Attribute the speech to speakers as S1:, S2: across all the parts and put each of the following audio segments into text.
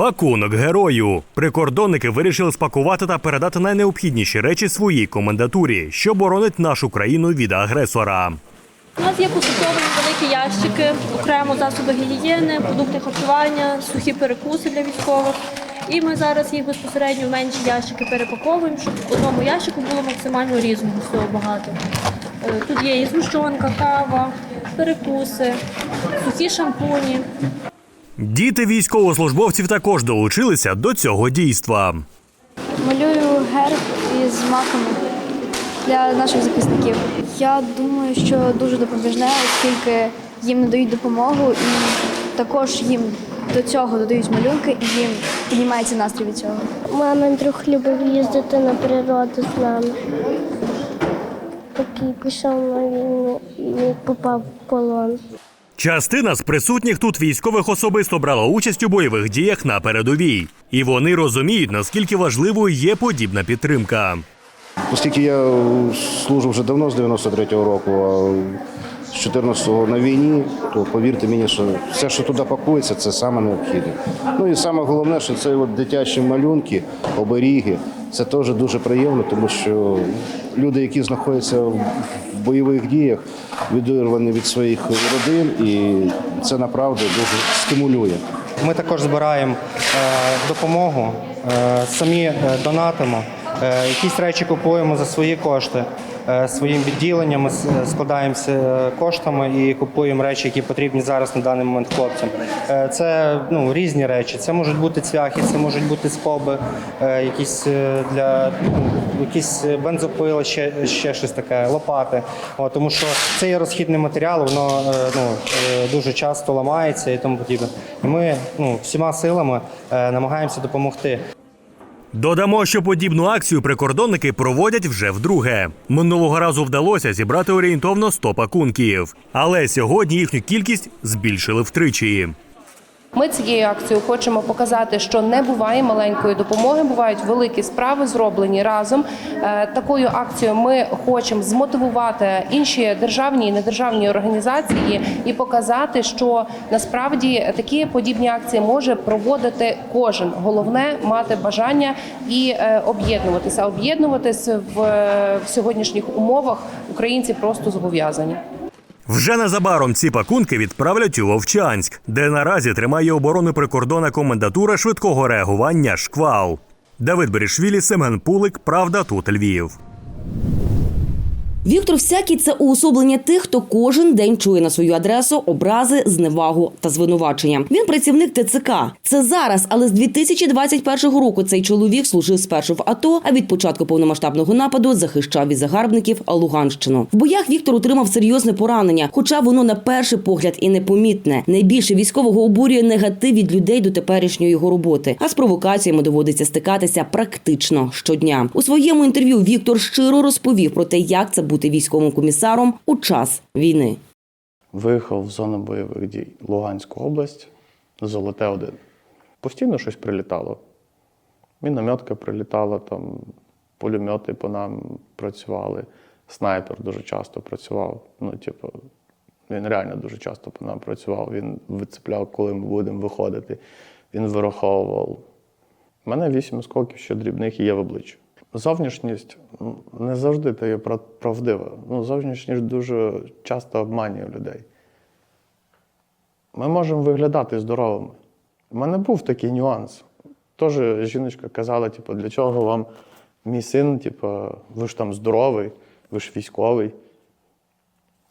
S1: Пакунок герою. Прикордонники вирішили спакувати та передати найнеобхідніші речі своїй комендатурі, що боронить нашу країну від агресора.
S2: У нас є посадкові великі ящики, окремо засоби гігієни, продукти харчування, сухі перекуси для військових. І ми зараз їх безпосередньо в менші ящики перепаковуємо, щоб в одному ящику було максимально різного всього багато. Е, Тут є і згущенка, кава, перекуси, сухі шампуні.
S1: Діти військовослужбовців також долучилися до цього дійства.
S3: Малюю герб із маками для наших захисників. Я думаю, що дуже допоміжне, оскільки їм надають допомогу і також їм до цього додають малюнки і їм піднімається настрій від цього.
S4: Мамин друг любив їздити на природу з нами. Поки пішов на війну і попав в полон.
S1: Частина з присутніх тут військових особисто брала участь у бойових діях на передовій, і вони розуміють, наскільки важливою є подібна підтримка.
S5: Оскільки я служу вже давно з 93-го року, а з 14-го на війні, то повірте мені, що все, що туди пакується, це саме необхідне. Ну і саме головне, що це от дитячі малюнки, оберіги. Це теж дуже приємно, тому що люди, які знаходяться в бойових діях, відірвані від своїх родин, і це направду дуже стимулює.
S6: Ми також збираємо е, допомогу, е, самі е, донатимо, якісь речі купуємо за свої кошти. Е, Своїм відділенням ми складаємося е, коштами і купуємо речі, які потрібні зараз на даний момент хлопцям. Е, Це ну, різні речі. Це можуть бути цвяхи, це можуть бути скоби, е, якісь е, для ну, якісь бензопили, ще, ще щось таке, лопати. От, тому що це є розхідний матеріал, воно е, ну, е, дуже часто ламається і тому подібне. І ми ну, всіма силами е, намагаємося допомогти.
S1: Додамо, що подібну акцію прикордонники проводять вже вдруге. Минулого разу вдалося зібрати орієнтовно 100 пакунків, але сьогодні їхню кількість збільшили втричі.
S7: Ми цією акцією хочемо показати, що не буває маленької допомоги, бувають великі справи, зроблені разом. Е, Такою акцією ми хочемо змотивувати інші державні і недержавні організації і показати, що насправді такі подібні акції може проводити кожен. Головне мати бажання і е, об'єднуватися. Об'єднуватись в, в сьогоднішніх умовах українці просто зобов'язані.
S1: Вже незабаром ці пакунки відправлять у Вовчанськ, де наразі тримає оборону прикордонна комендатура швидкого реагування Шквал. Давид Берішвілі, Семен Пулик, Правда, тут Львів.
S8: Віктор Всякий це уособлення тих, хто кожен день чує на свою адресу образи, зневагу та звинувачення. Він працівник ТЦК. Це зараз, але з 2021 року цей чоловік служив спершу в АТО, а від початку повномасштабного нападу захищав від загарбників Луганщину. В боях Віктор отримав серйозне поранення, хоча воно на перший погляд і непомітне. Найбільше військового обурює негатив від людей до теперішньої його роботи. А з провокаціями доводиться стикатися практично щодня. У своєму інтерв'ю Віктор щиро розповів про те, як це бути військовим комісаром у час війни.
S9: Виїхав в зону бойових дій Луганську область, Золоте 1. Постійно щось прилітало. Мінометка прилітала, там пулемети по нам працювали, снайпер дуже часто працював. Ну, типу, він реально дуже часто по нам працював. Він вицепляв, коли ми будемо виходити. Він вираховував. У мене вісім осколків, що дрібних і є в обличчі. Зовнішність не завжди та є правдива. Ну, зовнішність дуже часто обманює людей. Ми можемо виглядати здоровими. У мене був такий нюанс. Теж жіночка казала, типу, для чого вам мій син, типу, ви ж там здоровий, ви ж військовий.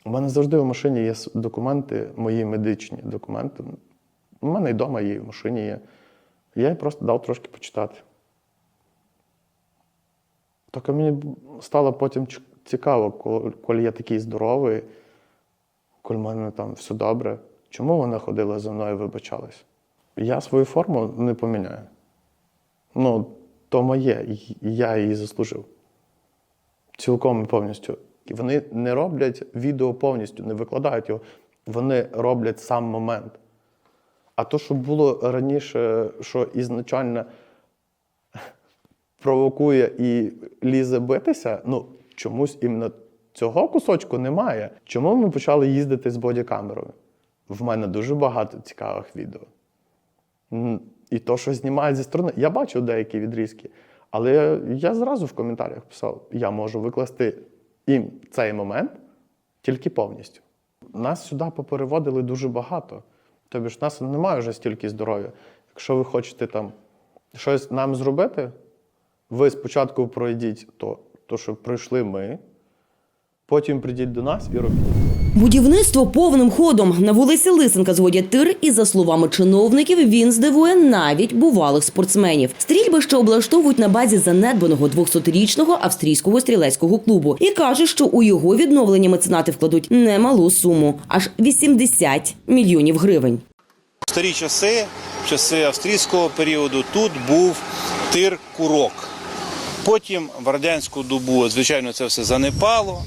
S9: У мене завжди в машині є документи, мої медичні документи. У мене і вдома є, в машині є. Я їй просто дав трошки почитати. Тільки мені стало потім цікаво, коли, я такий здоровий, коли в мене там все добре, чому вона ходила за мною і вибачалась? Я свою форму не поміняю. Ну, то моє, я її заслужив. Цілком і повністю. І вони не роблять відео повністю, не викладають його. Вони роблять сам момент. А то, що було раніше, що ізначально провокує і лізе битися, ну чомусь іменно цього кусочку немає. Чому ми почали їздити з бодікамерою? В мене дуже багато цікавих відео. І то, що знімають зі сторони, я бачив деякі відрізки, але я зразу в коментарях писав: я можу викласти їм цей момент тільки повністю. Нас сюди попереводили дуже багато. Тобі ж нас немає вже стільки здоров'я. Якщо ви хочете там щось нам зробити, ви спочатку пройдіть то, то що пройшли ми, потім прийдіть до нас і робіть.
S8: Будівництво повним ходом на вулиці Лисенка зводять тир, і за словами чиновників, він здивує навіть бувалих спортсменів. Стрільбище облаштовують на базі занедбаного 200-річного австрійського стрілецького клубу і каже, що у його відновлення меценати вкладуть немалу суму аж 80 мільйонів гривень.
S10: В старі часи, в часи австрійського періоду, тут був тир-курок. Потім в радянську добу, звичайно, це все занепало.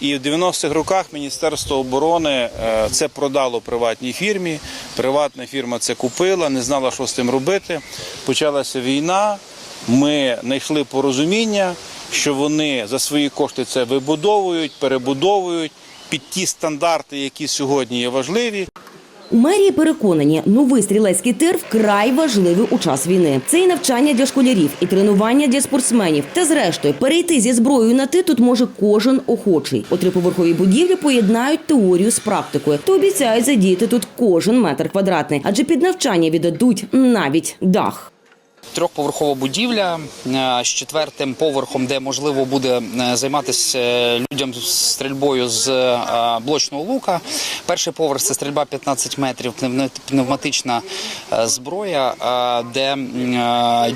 S10: І в 90-х роках Міністерство оборони е, це продало приватній фірмі. Приватна фірма це купила, не знала, що з тим робити. Почалася війна. Ми знайшли порозуміння, що вони за свої кошти це вибудовують, перебудовують під ті стандарти, які сьогодні є важливі.
S8: У мерії переконані, новий стрілецький тир вкрай важливий у час війни. Це і навчання для школярів, і тренування для спортсменів. Та зрештою, перейти зі зброєю на ти тут може кожен охочий. У триповерховій будівлі поєднають теорію з практикою та обіцяють задіяти тут кожен метр квадратний, адже під навчання віддадуть навіть дах.
S11: Трьохповерхова будівля е, з четвертим поверхом, де можливо буде е, займатися е, людям стрільбою з блочного лука. Перший поверх це стрільба 15 метрів, пневматична зброя, де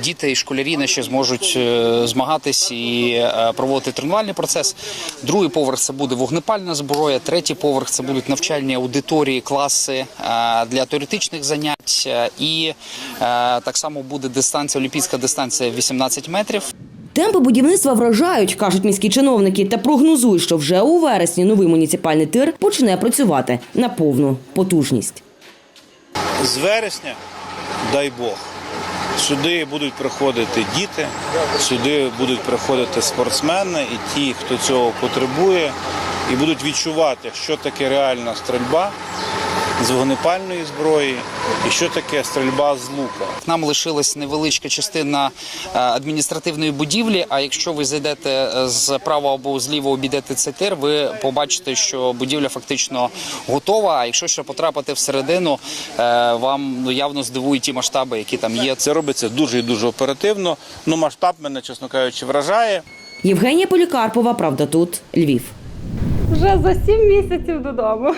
S11: діти і школярі ще зможуть змагатись і проводити тренувальний процес. Другий поверх це буде вогнепальна зброя. Третій поверх це будуть навчальні аудиторії, класи для теоретичних занять. І так само буде дистанція, олімпійська дистанція 18 метрів.
S8: Темпи будівництва вражають, кажуть міські чиновники, та прогнозують, що вже у вересні новий муніципальний тир почне працювати на повну потужність.
S10: З вересня, дай Бог, сюди будуть приходити діти, сюди будуть приходити спортсмени і ті, хто цього потребує, і будуть відчувати, що таке реальна стрільба з вогнепальної зброї і що таке стрільба з лука.
S11: Нам лишилась невеличка частина е, адміністративної будівлі. А якщо ви зайдете е, з права або зліва обійдете цей тир, ви побачите, що будівля фактично готова. А якщо ще потрапити всередину, е, вам ну, явно здивують ті масштаби, які там є.
S10: Це робиться дуже і дуже оперативно. Ну масштаб мене, чесно кажучи, вражає.
S8: Євгенія Полікарпова, правда, тут Львів.
S2: Вже за сім місяців додому.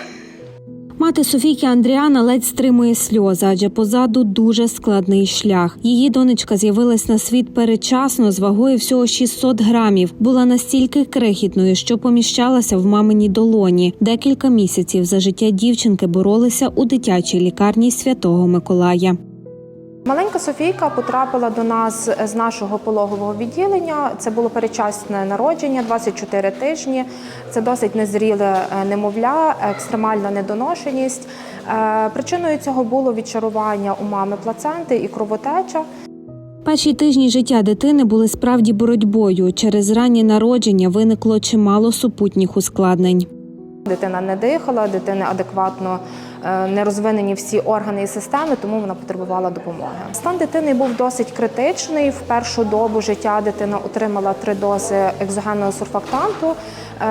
S12: Мати Софійки Андріана ледь стримує сльози, адже позаду дуже складний шлях. Її донечка з'явилась на світ передчасно з вагою всього 600 грамів. Була настільки крихітною, що поміщалася в маминій долоні. Декілька місяців за життя дівчинки боролися у дитячій лікарні Святого Миколая.
S13: Маленька Софійка потрапила до нас з нашого пологового відділення. Це було передчасне народження, 24 тижні. Це досить незріле е, немовля, екстремальна недоношеність. Е, Причиною цього було відчарування у мами плаценти і кровотеча.
S12: Перші тижні життя дитини були справді боротьбою. Через раннє народження виникло чимало супутніх ускладнень.
S13: Дитина не дихала, дитини адекватно не розвинені всі органи і системи, тому вона потребувала допомоги. Стан дитини був досить критичний. В першу добу життя дитина отримала три дози екзогенного сурфактанту.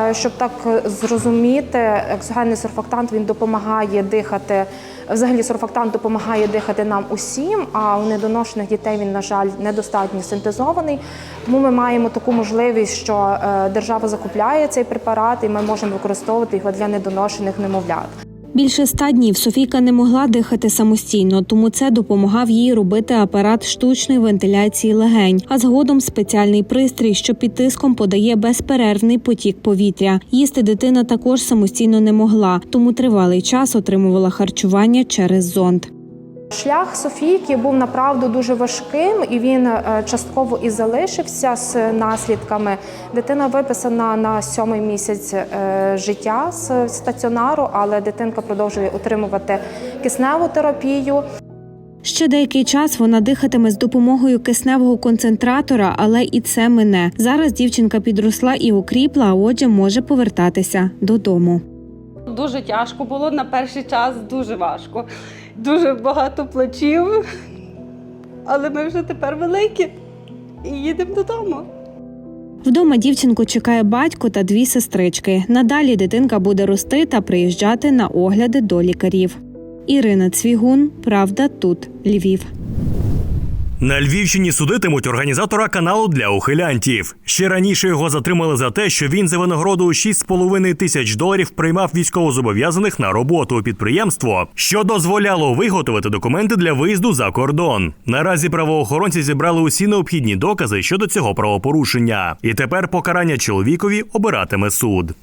S13: Е, Щоб так зрозуміти, екзогенний сурфактант він допомагає дихати. Взагалі, сурфактант допомагає дихати нам усім, а у недоношених дітей він, на жаль, недостатньо синтезований. Тому ми маємо таку можливість, що е, держава закупляє цей препарат, і ми можемо використовувати його для недоношених немовлят.
S12: Більше ста днів Софійка не могла дихати самостійно, тому це допомагав їй робити апарат штучної вентиляції легень, а згодом спеціальний пристрій, що під тиском подає безперервний потік повітря. Їсти дитина також самостійно не могла, тому тривалий час отримувала харчування через зонд.
S13: Шлях Софійки був направду дуже важким, і він е, частково і залишився з наслідками. Дитина виписана на сьомий місяць е, життя з стаціонару, але дитинка продовжує отримувати кисневу терапію.
S12: Ще деякий час вона дихатиме з допомогою кисневого концентратора, але і це мине. Зараз дівчинка підросла і окріпла, а отже, може повертатися додому.
S2: Дуже тяжко було на перший час, дуже важко. Дуже багато плачів. але ми вже тепер великі і їдемо додому.
S12: Вдома дівчинку чекає батько та дві сестрички. Надалі дитинка буде рости та приїжджати на огляди до лікарів. Ірина Цвігун, Правда, тут Львів.
S1: На Львівщині судитимуть організатора каналу для ухилянтів. Ще раніше його затримали за те, що він за винагороду у 6,5 тисяч доларів приймав військовозобов'язаних на роботу у підприємство, що дозволяло виготовити документи для виїзду за кордон. Наразі правоохоронці зібрали усі необхідні докази щодо цього правопорушення, і тепер покарання чоловікові обиратиме суд.